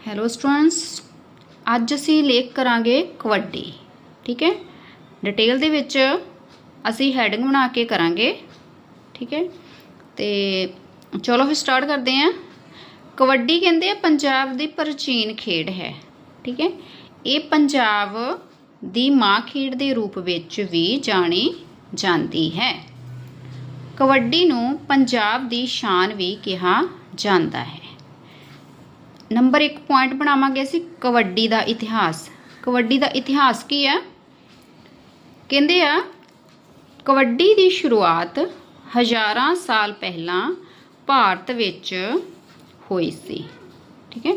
Hello students ਅੱਜ ਅਸੀਂ ਲੇਖ ਕਰਾਂਗੇ ਕਬੱਡੀ, ਠੀਕ ਹੈ? ਡਿਟੇਲ ਦੇ ਵਿੱਚ ਅਸੀਂ ਹੈਡਿੰਗ ਬਣਾ ਕੇ ਕਰਾਂਗੇ, ਠੀਕ ਹੈ? ਤੇ ਚਲੋ ਫਿਰ ਸਟਾਰਟ ਕਰਦੇ ਹਾਂ। ਕਬੱਡੀ ਕਹਿੰਦੇ ਆ, ਪੰਜਾਬ ਦੀ ਪ੍ਰਾਚੀਨ ਖੇਡ ਹੈ, ਠੀਕ ਹੈ? ਇਹ ਪੰਜਾਬ ਦੀ ਮਾਂ ਖੇਡ ਦੇ ਰੂਪ ਵਿੱਚ ਵੀ ਜਾਣੀ ਜਾਂਦੀ ਹੈ। ਕਬੱਡੀ ਨੂੰ ਪੰਜਾਬ ਦੀ ਸ਼ਾਨ ਵੀ ਕਿਹਾ ਜਾਂਦਾ ਹੈ। ਨੰਬਰ 1 ਪੁਆਇੰਟ ਬਣਾਵਾਂਗੇ ਅਸੀਂ, ਕਬੱਡੀ ਦਾ ਇਤਿਹਾਸ। ਕਬੱਡੀ ਦਾ ਇਤਿਹਾਸ ਕੀ ਹੈ? ਕਹਿੰਦੇ ਆ, ਕਬੱਡੀ ਦੀ ਸ਼ੁਰੂਆਤ ਹਜ਼ਾਰਾਂ ਸਾਲ ਪਹਿਲਾਂ ਭਾਰਤ ਵਿੱਚ ਹੋਈ ਸੀ। ਠੀਕ ਹੈ?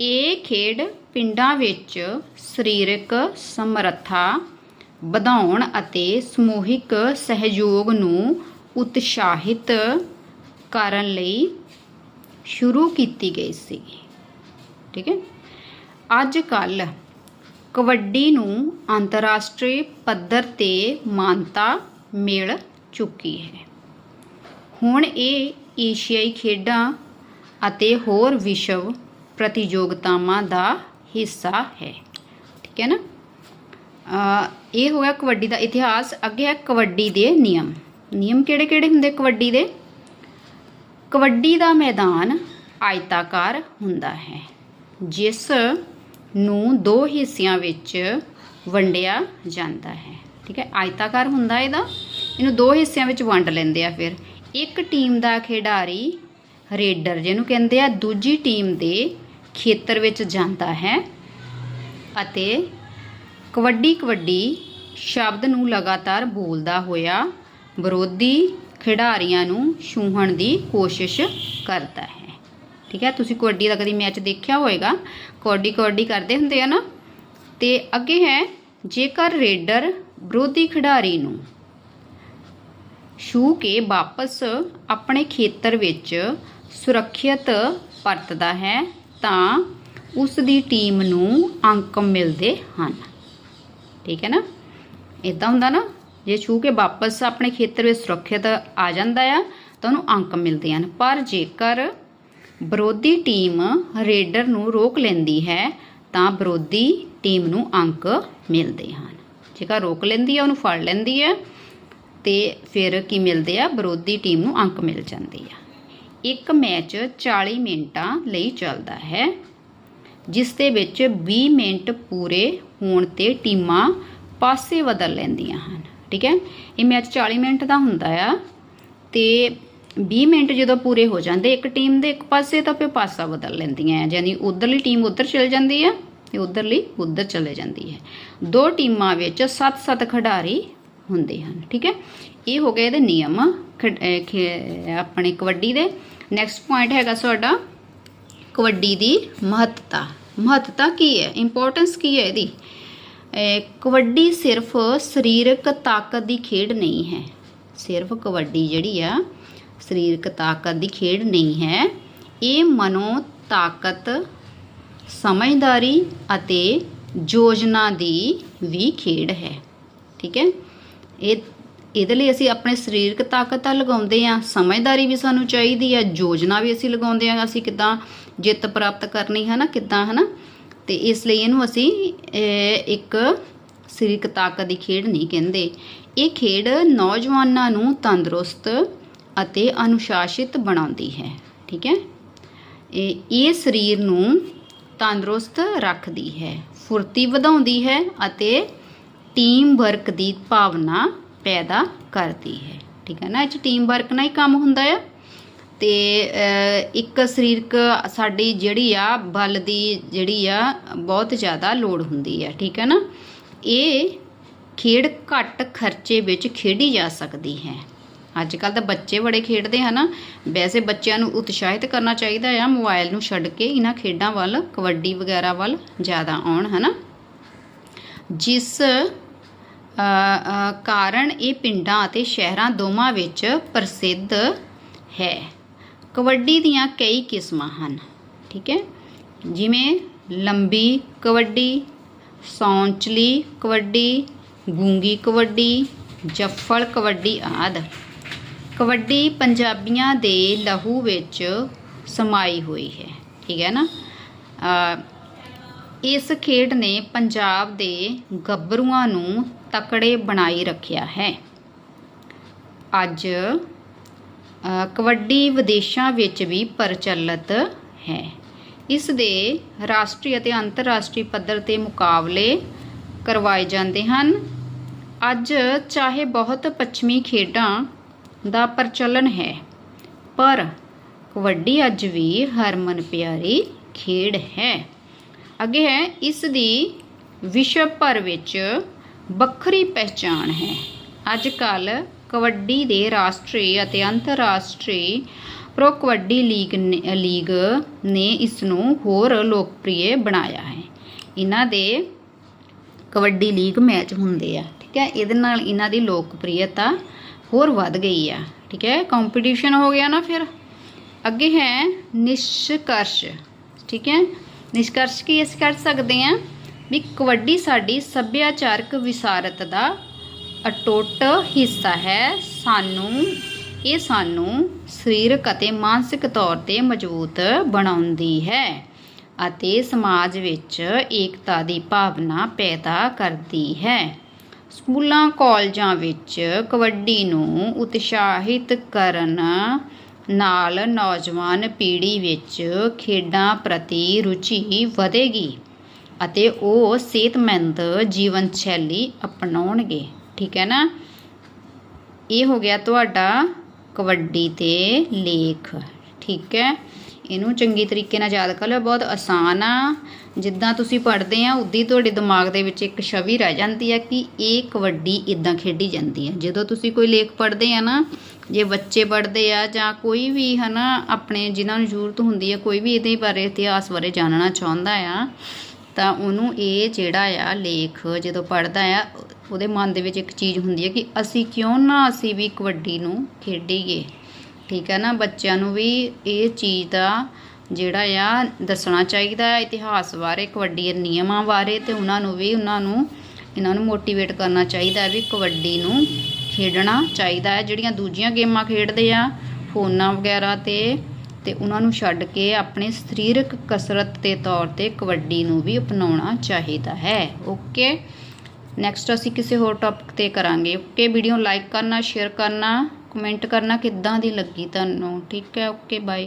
ਇਹ ਖੇਡ ਪਿੰਡਾਂ ਵਿੱਚ ਸਰੀਰਕ ਸਮਰੱਥਾ ਵਧਾਉਣ ਅਤੇ ਸਮੂਹਿਕ ਸਹਿਯੋਗ ਨੂੰ ਉਤਸ਼ਾਹਿਤ ਕਰਨ ਲਈ ਸ਼ੁਰੂ ਕੀਤੀ ਗਈ ਸੀ। ਠੀਕ ਹੈ? ਅੱਜ ਕੱਲ ਕਬੱਡੀ ਨੂੰ ਅੰਤਰਰਾਸ਼ਟਰੀ ਪੱਧਰ ਤੇ ਮਾਨਤਾ ਮਿਲ ਚੁੱਕੀ ਹੈ। ਹੁਣ ਇਹ ਏਸ਼ੀਆਈ ਖੇਡਾਂ ਅਤੇ ਹੋਰ ਵਿਸ਼ਵ ਪ੍ਰਤੀਯੋਗਤਾਵਾਂ ਦਾ ਹਿੱਸਾ ਹੈ। ਠੀਕ ਹੈ ਨਾ? ਇਹ ਹੋਇਆ ਕਬੱਡੀ ਦਾ ਇਤਿਹਾਸ, ਅੱਗੇ ਹੈ ਕਬੱਡੀ ਦੇ ਨਿਯਮ। ਨਿਯਮ ਕਿਹੜੇ ਕਿਹੜੇ ਹੁੰਦੇ ਕਬੱਡੀ ਦੇ? ਕਬੱਡੀ ਦਾ ਮੈਦਾਨ ਆਇਤਾਕਾਰ ਹੁੰਦਾ ਹੈ। ਜਿਸ ਨੂੰ ਦੋ ਹਿੱਸਿਆਂ ਵਿੱਚ ਵੰਡਿਆ ਜਾਂਦਾ ਹੈ। ਠੀਕ ਹੈ, ਆਇਤਾਕਾਰ ਹੁੰਦਾ ਇਹਦਾ। ਇਹਨੂੰ ਦੋ ਹਿੱਸਿਆਂ ਵਿੱਚ ਵੰਡ ਲੈਂਦੇ ਆ ਫਿਰ। ਇੱਕ ਟੀਮ ਦਾ ਖਿਡਾਰੀ ਰੇਡਰ, ਜਿਹਨੂੰ ਕਹਿੰਦੇ ਆ, ਦੂਜੀ ਟੀਮ ਦੇ ਖੇਤਰ ਵਿੱਚ ਜਾਂਦਾ ਹੈ ਅਤੇ ਕਬੱਡੀ ਕਬੱਡੀ ਸ਼ਬਦ ਨੂੰ ਲਗਾਤਾਰ ਬੋਲਦਾ ਹੋਇਆ ਵਿਰੋਧੀ ਖਿਡਾਰੀਆਂ ਨੂੰ ਛੂਹਣ ਦੀ ਕੋਸ਼ਿਸ਼ ਕਰਦਾ ਹੈ। ਠੀਕ ਹੈ? ਤੁਸੀਂ ਕਬੱਡੀ ਦਾ ਕਦੀ ਮੈਚ ਦੇਖਿਆ ਹੋਵੇਗਾ ਕਬੱਡੀ ਕਬੱਡੀ ਕਰਦੇ ਹੁੰਦੇ ਆ ਨਾ? ਤੇ ਅੱਗੇ ਹੈ, ਜੇਕਰ ਰੇਡਰ ਵਿਰੋਧੀ ਖਿਡਾਰੀ ਨੂੰ ਛੂ ਕੇ ਵਾਪਸ ਆਪਣੇ ਖੇਤਰ ਵਿੱਚ ਸੁਰੱਖਿਅਤ ਪਰਤਦਾ ਹੈ, ਤਾਂ ਉਸ ਦੀ ਟੀਮ ਨੂੰ ਅੰਕ ਮਿਲਦੇ ਹਨ। ਠੀਕ ਹੈ ਨਾ? ਇਦਾਂ ਹੁੰਦਾ ਨਾ, ਜੇ ਛੂ ਕੇ ਵਾਪਸ ਆਪਣੇ ਖੇਤਰ ਵਿੱਚ ਸੁਰੱਖਿਅਤ ਆ ਜਾਂਦਾ ਆ, ਤਾਂ ਉਹਨੂੰ ਅੰਕ ਮਿਲਦੇ ਹਨ। ਪਰ ਜੇਕਰ ਵਿਰੋਧੀ ਟੀਮ ਰੇਡਰ ਨੂੰ ਰੋਕ ਲੈਂਦੀ ਹੈ, ਤਾਂ ਵਿਰੋਧੀ ਟੀਮ ਨੂੰ ਅੰਕ ਮਿਲਦੇ ਹਨ। ਜੇਕਰ ਰੋਕ ਲੈਂਦੀ ਹੈ ਉਹਨੂੰ ਫੜ ਲੈਂਦੀ ਹੈ ਤੇ ਫਿਰ ਕੀ ਮਿਲਦੇ ਆ? ਵਿਰੋਧੀ ਟੀਮ ਨੂੰ ਅੰਕ ਮਿਲ ਜਾਂਦੇ ਆ। ਇੱਕ ਮੈਚ 40 ਮਿੰਟਾਂ ਲਈ ਚੱਲਦਾ ਹੈ, ਜਿਸ ਦੇ ਵਿੱਚ 20 ਮਿੰਟ ਪੂਰੇ ਹੋਣ ਤੇ ਟੀਮਾਂ ਪਾਸੇ ਬਦਲ ਲੈਂਦੀਆਂ ਹਨ। ਠੀਕ ਹੈ, ਇਹ ਮੈਚ 40 ਮਿੰਟ ਦਾ ਹੁੰਦਾ ਆ, ਤੇ 20 ਮਿੰਟ ਜਦੋਂ ਪੂਰੇ ਹੋ ਜਾਂਦੇ, ਇੱਕ ਟੀਮ ਦੇ ਇੱਕ ਪਾਸੇ ਤਾਂ ਫਿਰ ਪਾਸਾ ਬਦਲ ਲੈਂਦੀਆਂ ਆ ਯਾਨੀ ਉਧਰਲੀ ਟੀਮ ਉਧਰ ਚਲ ਜਾਂਦੀ ਆ ਤੇ ਉਧਰਲੀ ਉਧਰ ਚਲੇ ਜਾਂਦੀ ਹੈ। ਦੋ ਟੀਮਾਂ ਵਿੱਚ 7-7 ਖਿਡਾਰੀ ਹੁੰਦੇ ਹਨ, ਠੀਕ ਹੈ? ਇਹ ਹੋ ਗਏ ਇਹਦੇ ਨਿਯਮ ਖੇ- ਆਪਣੇ ਕਬੱਡੀ ਦੇ। ਨੈਕਸਟ ਪੁਆਇੰਟ ਹੈਗਾ ਤੁਹਾਡਾ, ਕਬੱਡੀ ਦੀ ਮਹੱਤਤਾ। ਮਹੱਤਤਾ ਕੀ ਹੈ? ਇੰਪੋਰਟੈਂਸ ਕੀ ਹੈ ਇਹਦੀ? ਕਬੱਡੀ ਸਿਰਫ ਸਰੀਰਕ ਤਾਕਤ ਦੀ ਖੇਡ ਨਹੀਂ ਹੈ। ਸਿਰਫ ਕਬੱਡੀ ਜਿਹੜੀ ਆ ਸਰੀਰਕ ਤਾਕਤ ਦੀ ਖੇਡ ਨਹੀਂ ਹੈ। ਇਹ ਮਨੋ ਤਾਕਤ, ਸਮਝਦਾਰੀ ਅਤੇ ਯੋਜਨਾ ਦੀ ਵੀ ਖੇਡ ਹੈ। ਠੀਕ ਹੈ? ਇਹ, ਇਹਦੇ ਲਈ ਅਸੀਂ ਆਪਣੇ ਸਰੀਰਕ ਤਾਕਤ ਤਾਂ ਲਗਾਉਂਦੇ ਆ ਸਮਝਦਾਰੀ ਵੀ ਸਾਨੂੰ ਚਾਹੀਦੀ ਆ ਯੋਜਨਾ ਵੀ ਅਸੀਂ ਲਗਾਉਂਦੇ ਆ ਅਸੀਂ ਕਿੱਦਾਂ ਜਿੱਤ ਪ੍ਰਾਪਤ ਕਰਨੀ ਹੈ ਨਾ, ਕਿੱਦਾਂ, ਹੈ ਨਾ? ਤੇ ਇਸ ਲਈ ਇਹਨੂੰ ਅਸੀਂ ਇੱਕ ਸਰੀਰਕ ਤਾਕਤ ਦੀ ਖੇਡ ਨਹੀਂ ਕਹਿੰਦੇ। ਇਹ ਖੇਡ ਨੌਜਵਾਨਾਂ ਨੂੰ ਤੰਦਰੁਸਤ ਅਤੇ ਅਨੁਸ਼ਾਸਿਤ ਬਣਾਉਂਦੀ ਹੈ, ਠੀਕ ਹੈ? ਇਹ ਇਹ ਸਰੀਰ ਨੂੰ ਤੰਦਰੁਸਤ ਰੱਖਦੀ ਹੈ, ਫੁਰਤੀ ਵਧਾਉਂਦੀ ਹੈ ਅਤੇ ਟੀਮ ਵਰਕ ਦੀ ਭਾਵਨਾ ਪੈਦਾ ਕਰਦੀ ਹੈ, ਠੀਕ ਹੈ ਨਾ? ਇਹ 'ਚ ਟੀਮ ਵਰਕ ਨਾਲ ਹੀ ਕੰਮ ਹੁੰਦਾ ਆ। ਤੇ ਇੱਕ ਸਰੀਰਕ ਸਾਡੀ ਜਿਹੜੀ ਆ, ਬਲ ਦੀ ਜਿਹੜੀ ਆ, ਬਹੁਤ ਜ਼ਿਆਦਾ ਲੋੜ ਹੁੰਦੀ ਆ, ਠੀਕ ਹੈ ਨਾ? ਇਹ ਖੇਡ ਘੱਟ ਖਰਚੇ ਵਿੱਚ ਖੇਡੀ ਜਾ ਸਕਦੀ ਹੈ। ਅੱਜ ਕੱਲ ਤਾਂ ਬੱਚੇ ਬੜੇ ਖੇਡਦੇ ਹਨ ਵੈਸੇ ਬੱਚਿਆਂ ਨੂੰ ਉਤਸ਼ਾਹਿਤ ਕਰਨਾ ਚਾਹੀਦਾ ਆ ਮੋਬਾਈਲ ਨੂੰ ਛੱਡ ਕੇ ਇਹਨਾਂ ਖੇਡਾਂ ਵੱਲ, ਕਬੱਡੀ ਵਗੈਰਾ ਵੱਲ ਜ਼ਿਆਦਾ ਆਉਣ, ਹਨਾ। ਜਿਸ ਕਾਰਨ ਇਹ ਪਿੰਡਾਂ ਅਤੇ ਸ਼ਹਿਰਾਂ ਦੋਵਾਂ ਵਿੱਚ ਪ੍ਰਸਿੱਧ ਹੈ। ਕਬੱਡੀ ਦੀਆਂ ਕਈ ਕਿਸਮਾਂ ਹਨ, ਠੀਕ ਹੈ। ਜਿਵੇਂ ਲੰਬੀ ਕਬੱਡੀ, ਸੌਂਚਲੀ ਕਬੱਡੀ, ਗੂੰਗੀ ਕਬੱਡੀ, ਜੱਫਲ ਕਬੱਡੀ ਆਦਿ। ਕਬੱਡੀ ਪੰਜਾਬੀਆਂ ਦੇ ਲਹੂ ਵਿੱਚ ਸਮਾਈ ਹੋਈ ਹੈ। ਠੀਕ ਹੈ ਨਾ? ਇਸ ਖੇਡ ਨੇ ਪੰਜਾਬ ਦੇ ਗੱਭਰੂਆਂ ਨੂੰ ਤਕੜੇ ਬਣਾਈ ਰੱਖਿਆ ਹੈ। ਅੱਜ ਕਬੱਡੀ ਵਿਦੇਸ਼ਾਂ ਵਿੱਚ ਵੀ ਪ੍ਰਚਲਿਤ ਹੈ। ਇਸ ਦੇ ਰਾਸ਼ਟਰੀ ਅਤੇ ਅੰਤਰਰਾਸ਼ਟਰੀ ਪੱਧਰ ਤੇ ਮੁਕਾਬਲੇ ਕਰਵਾਏ ਜਾਂਦੇ ਹਨ। ਅੱਜ, ਚਾਹੇ ਬਹੁਤ ਪੱਛਮੀ ਖੇਡਾਂ ਦਾ ਪ੍ਰਚਲਨ ਹੈ। ਪਰ ਕਬੱਡੀ ਅੱਜ ਵੀ ਹਰਮਨ ਪਿਆਰੀ ਖੇਡ ਹੈ। ਅੱਗੇ ਹੈ, ਇਸ ਦੀ ਵਿਸ਼ਵ ਭਰ ਵਿੱਚ ਵੱਖਰੀ ਪਹਿਚਾਣ ਹੈ। ਅੱਜ ਕੱਲ ਕਬੱਡੀ ਦੇ ਰਾਸ਼ਟਰੀ ਅਤੇ ਅੰਤਰਰਾਸ਼ਟਰੀ ਪ੍ਰੋ ਕਬੱਡੀ ਲੀਗ ਨੇ- ਲੀਗ ਨੇ ਇਸ ਨੂੰ ਹੋਰ ਲੋਕਪ੍ਰਿਯ ਬਣਾਇਆ ਹੈ। ਇਹਨਾਂ ਦੇ ਕਬੱਡੀ ਲੀਗ ਮੈਚ ਹੁੰਦੇ ਆ, ਠੀਕ ਹੈ? ਇਹਦੇ ਨਾਲ ਇਹਨਾਂ ਦੀ ਲੋਕਪ੍ਰਿਯਤਾ ਹੋਰ ਵੱਧ ਗਈ ਆ, ਠੀਕ ਹੈ? ਕੰਪੀਟੀਸ਼ਨ ਹੋ ਗਿਆ ਨਾ ਫਿਰ। ਅੱਗੇ ਹੈ ਨਿਸ਼ਕਰਸ਼, ਠੀਕ ਹੈ? ਨਿਸ਼ਕਰਸ਼ ਕੀ ਅਸੀਂ ਕਰ ਸਕਦੇ ਹਾਂ? ਵੀ ਕਬੱਡੀ ਸਾਡੀ ਸੱਭਿਆਚਾਰਕ ਵਿਸਾਰਤ ਦਾ ਅਟੁੱਟ ਹਿੱਸਾ ਹੈ। ਸਾਨੂੰ, ਇਹ ਸਾਨੂੰ ਸਰੀਰਕ ਅਤੇ ਮਾਨਸਿਕ ਤੌਰ ਤੇ ਮਜ਼ਬੂਤ ਬਣਾਉਂਦੀ ਹੈ ਅਤੇ ਸਮਾਜ ਵਿੱਚ ਏਕਤਾ ਦੀ ਭਾਵਨਾ ਪੈਦਾ ਕਰਦੀ ਹੈ। ਸਕੂਲਾਂ, ਕਾਲਜਾਂ ਵਿੱਚ ਕਬੱਡੀ ਨੂੰ ਉਤਸ਼ਾਹਿਤ ਕਰਨ ਨਾਲ ਨੌਜਵਾਨ ਪੀੜ੍ਹੀ ਵਿੱਚ ਖੇਡਾਂ ਪ੍ਰਤੀ ਰੁਚੀ ਵਧੇਗੀ ਅਤੇ ਉਹ ਸਿਹਤਮੰਦ ਜੀਵਨ ਸ਼ੈਲੀ ਅਪਣਾਉਣਗੇ। ਠੀਕ ਹੈ ਨਾ? ਇਹ ਹੋ ਗਿਆ ਤੁਹਾਡਾ ਕਬੱਡੀ ਤੇ ਲੇਖ। ਠੀਕ ਹੈ? ਇਹਨੂੰ ਚੰਗੀ ਤਰੀਕੇ ਨਾਲ ਯਾਦ ਕਰ ਲਿਓ, ਬਹੁਤ ਆਸਾਨ ਆ। ਜਿੱਦਾਂ ਤੁਸੀਂ ਪੜ੍ਹਦੇ ਆ, ਉਦੀ ਤੁਹਾਡੇ ਦਿਮਾਗ ਦੇ ਵਿੱਚ ਇੱਕ ਛਵੀ ਰਹਿ ਜਾਂਦੀ ਆ ਕਿ ਇਹ ਕਬੱਡੀ ਇਦਾਂ ਖੇਡੀ ਜਾਂਦੀ ਹੈ ਜਦੋਂ ਤੁਸੀਂ ਕੋਈ ਲੇਖ ਪੜ੍ਹਦੇ ਆ ਨਾ, ਜੇ ਬੱਚੇ ਪੜ੍ਹਦੇ ਆ ਜਾਂ ਕੋਈ ਵੀ ਹਨਾ, ਆਪਣੇ ਜਿਨ੍ਹਾਂ ਨੂੰ ਜ਼ਰੂਰਤ ਹੁੰਦੀ ਆ, ਕੋਈ ਵੀ ਇਹਦੇ ਬਾਰੇ ਇਤਿਹਾਸ ਬਾਰੇ ਜਾਣਨਾ ਚਾਹੁੰਦਾ ਆ, ਤਾਂ ਉਹਨੂੰ ਇਹ ਜਿਹੜਾ ਆ ਲੇਖ ਜਦੋਂ ਪੜ੍ਹਦਾ ਆ, ਉਹਦੇ ਮਨ ਦੇ ਵਿੱਚ ਇੱਕ ਚੀਜ਼ ਹੁੰਦੀ ਹੈ ਕਿ ਅਸੀਂ ਕਿਉਂ ਨਾ ਅਸੀਂ ਵੀ ਕਬੱਡੀ ਨੂੰ ਖੇਡੀਏ। ਠੀਕ ਹੈ ਨਾ? ਬੱਚਿਆਂ ਨੂੰ ਵੀ ਇਹ ਚੀਜ਼ ਦਾ ਜਿਹੜਾ ਆ ਦੱਸਣਾ ਚਾਹੀਦਾ ਹੈ ਇਤਿਹਾਸ ਬਾਰੇ, ਕਬੱਡੀ ਦੇ ਨਿਯਮਾਂ ਬਾਰੇ ਤੇ ਉਹਨਾਂ ਨੂੰ ਵੀ ਉਹਨਾਂ ਨੂੰ, ਇਹਨਾਂ ਨੂੰ ਮੋਟੀਵੇਟ ਕਰਨਾ ਚਾਹੀਦਾ ਹੈ ਵੀ ਕਬੱਡੀ ਨੂੰ ਖੇਡਣਾ ਚਾਹੀਦਾ ਹੈ। ਜਿਹੜੀਆਂ ਦੂਜੀਆਂ ਗੇਮਾਂ ਖੇਡਦੇ ਆ, ਫੋਨਾਂ ਵਗੈਰਾ ਤੇ ਤੇ ਉਹਨਾਂ ਨੂੰ ਛੱਡ ਕੇ ਆਪਣੇ ਸਰੀਰਕ ਕਸਰਤ ਦੇ ਤੌਰ ਤੇ ਕਬੱਡੀ ਨੂੰ ਵੀ ਅਪਣਾਉਣਾ ਚਾਹੀਦਾ ਹੈ। ਓਕੇ? ਨੈਕਸਟ ਅਸੀਂ ਕਿਸੇ ਹੋਰ ਟੌਪਿਕ ਤੇ ਕਰਾਂਗੇ। ਓਕੇ? ਵੀਡੀਓ ਲਾਈਕ ਕਰਨਾ ਸ਼ੇਅਰ ਕਰਨਾ। ਕਮੈਂਟ ਕਰਨਾ ਕਿੱਦਾਂ ਦੀ ਲੱਗੀ ਤੁਹਾਨੂੰ? ਠੀਕ ਹੈ ਓਕੇ ਬਾਏ